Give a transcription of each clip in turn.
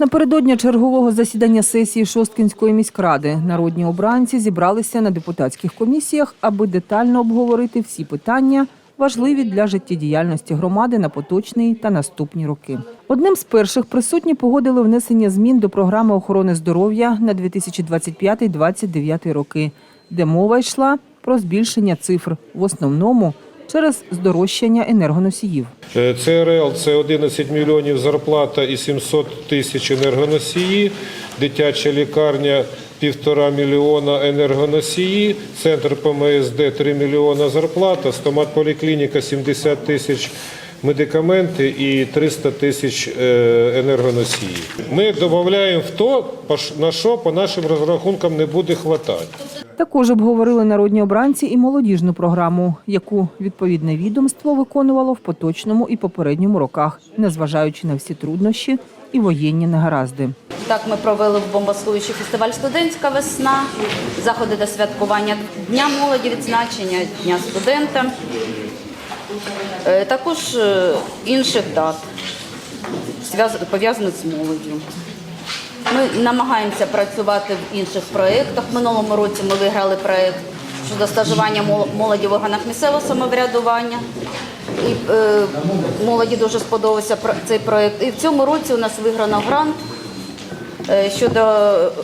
Напередодні чергового засідання сесії Шосткінської міськради народні обранці зібралися на депутатських комісіях, аби детально обговорити всі питання, важливі для життєдіяльності громади на поточний та наступні роки. Одним з перших присутні погодили внесення змін до програми охорони здоров'я на 2025-2029 роки, де мова йшла про збільшення цифр в основному через здорожчання енергоносіїв. Е, ЦРЛ це 11 мільйонів зарплата і 700 тисяч енергоносії. Дитяча лікарня півтора мільйона енергоносії, центр ПМСД 3 мільйона зарплата, стоматполіклініка 70 тисяч медикаменти і 300 тисяч е, енергоносії. Ми додаємо в то, на що по нашим розрахункам не буде хватати. Також обговорили народні обранці і молодіжну програму, яку відповідне відомство виконувало в поточному і попередньому роках, незважаючи на всі труднощі і воєнні негаразди. Так, ми провели в бомбосховищі фестиваль Студентська весна, заходи до святкування Дня молоді, відзначення Дня студента, також е, інших дат, пов'язаних з молоддю. Ми намагаємося працювати в інших проєктах. Минулому році ми виграли проєкт щодо стажування мол- молоді в органах місцевого самоврядування. І е, молоді дуже сподобався цей проєкт. І в цьому році у нас виграно грант е, щодо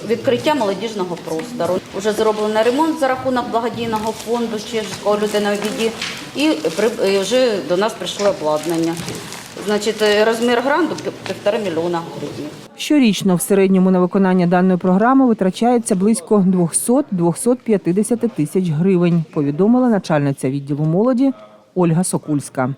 відкриття молодіжного простору. Уже зроблено ремонт за рахунок благодійного фонду Чешського людина в біді, і при- вже до нас прийшло обладнання. Значить, е, розмір гранту півтора мільйона гривень. Щорічно в середньому на виконання даної програми витрачається близько 200-250 тисяч гривень, повідомила начальниця відділу молоді Ольга Сокульська.